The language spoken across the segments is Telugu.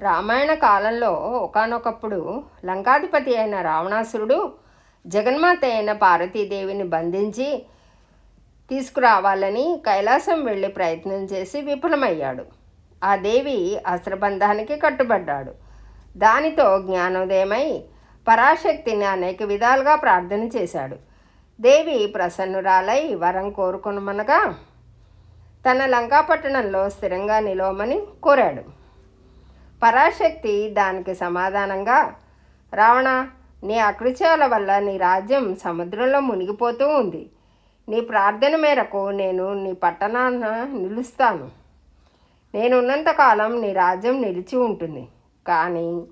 రామాయణ కాలంలో ఒకానొకప్పుడు లంకాధిపతి అయిన రావణాసురుడు జగన్మాత అయిన పార్వతీదేవిని బంధించి తీసుకురావాలని కైలాసం వెళ్ళి ప్రయత్నం చేసి విఫలమయ్యాడు. ఆ దేవి అస్త్రబంధానికి కట్టుబడ్డాడు. దానితో జ్ఞానోదయమై పరాశక్తిని అనేక విధాలుగా ప్రార్థన చేశాడు. దేవి ప్రసన్నురాలై వరం కోరుకునమనగా తన లంకాపట్టణంలో స్థిరంగా నిలవమని కోరాడు. పరాశక్తి దానికి సమాధానంగా రావణ నీ అకృత్యాల వల్ల నీ రాజ్యం సముద్రంలో మునిగిపోతూ ఉంది. నీ ప్రార్థన మేరకు నేను నీ పట్టణాన నిలుస్తాను. నేనున్నంతకాలం నీ రాజ్యం నిలిచి ఉంటుంది. కానీ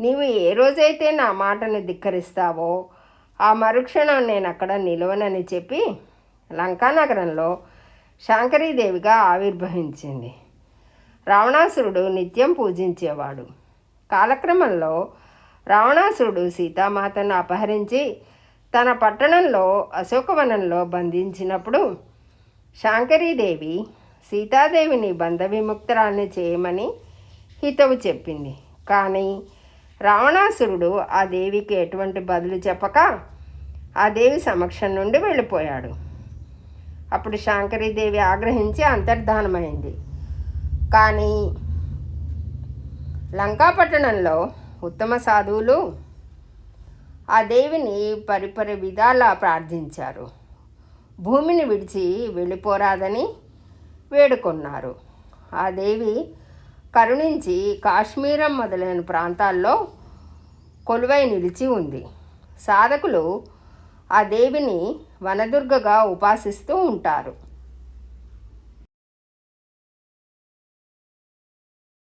నీవు ఏ రోజైతే నా మాటను ధిక్కరిస్తావో ఆ మరుక్షణం నేను అక్కడ నిలవనని చెప్పి లంకానగరంలో శాంకరీదేవిగా ఆవిర్భవించింది. రావణాసురుడు నిత్యం పూజించేవాడు. కాలక్రమంలో రావణాసురుడు సీతామాతను అపహరించి తన పట్టణంలో అశోకవనంలో బంధించినప్పుడు శాంకరీదేవి సీతాదేవిని బంధ విముక్తురాల్ని చేయమని హితవు చెప్పింది. కానీ రావణాసురుడు ఆ దేవికి ఎటువంటి బదులు చెప్పక ఆ దేవి సమక్షం నుండి వెళ్ళిపోయాడు. అప్పుడు శాంకరీదేవి ఆగ్రహించి అంతర్ధానమైంది. కానీ లంకాపట్టణంలో ఉత్తమ సాధువులు ఆ దేవిని పరిపరి విధాలా ప్రార్థించారు. భూమిని విడిచి వెళ్ళిపోరాదని వేడుకొన్నారు. ఆ దేవి కరుణించి కాశ్మీరం మొదలైన ప్రాంతాల్లో కొలువై నిలిచి ఉంది. సాధకులు ఆ దేవిని వనదుర్గగా ఉపాసిస్తూ ఉంటారు.